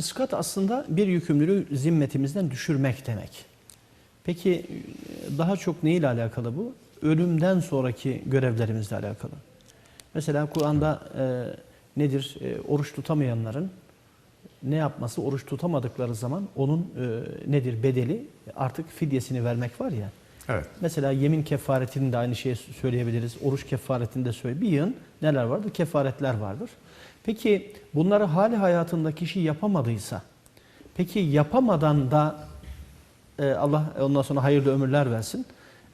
Iskat aslında bir yükümlülüğü zimmetimizden düşürmek demek. Peki daha çok neyle alakalı bu? Ölümden sonraki görevlerimizle alakalı. Mesela Kur'an'da e, nedir? E, oruç tutamayanların ne yapması? Oruç tutamadıkları zaman onun e, nedir? Bedeli artık fidyesini vermek var ya. Evet. Mesela yemin kefaretini de aynı şeyi söyleyebiliriz. Oruç kefaretini de söyle. Bir yığın neler vardır? Kefaretler vardır. Peki bunları hali hayatında kişi yapamadıysa, peki yapamadan da e, Allah ondan sonra hayırlı ömürler versin.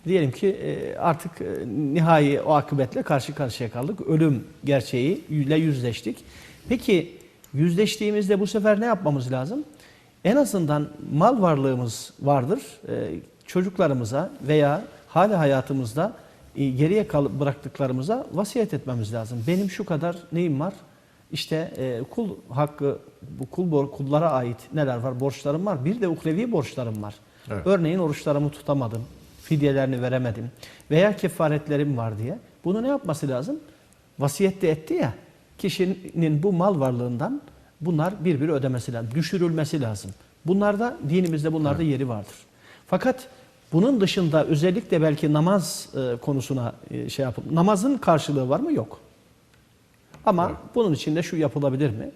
Diyelim ki e, artık e, nihai o akıbetle karşı karşıya kaldık. Ölüm gerçeğiyle yüzleştik. Peki yüzleştiğimizde bu sefer ne yapmamız lazım? En azından mal varlığımız vardır. E, çocuklarımıza veya hali hayatımızda e, geriye kal- bıraktıklarımıza vasiyet etmemiz lazım. Benim şu kadar neyim var? İşte e, kul hakkı, bu kul bor- kullara ait neler var? Borçlarım var. Bir de ukrevi borçlarım var. Evet. Örneğin oruçlarımı tutamadım, fidyelerini veremedim veya kefaretlerim var diye. Bunu ne yapması lazım? Vasiyette etti ya, kişinin bu mal varlığından bunlar bir bir ödemesi lazım, düşürülmesi lazım. Bunlarda dinimizde bunlarda yeri vardır. Fakat bunun dışında özellikle belki namaz e, konusuna e, şey yapıp namazın karşılığı var mı? Yok. Ama bunun için de şu yapılabilir mi?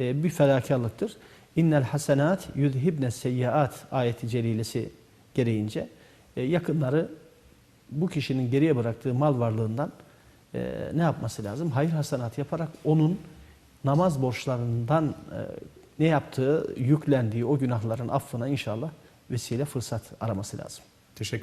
E, bir fedakarlıktır. İnnel hasenat yudhibne seyyiat ayeti celilesi gereğince e, yakınları bu kişinin geriye bıraktığı mal varlığından e, ne yapması lazım? Hayır hasenat yaparak onun namaz borçlarından e, ne yaptığı, yüklendiği o günahların affına inşallah vesile fırsat araması lazım. Teşekkür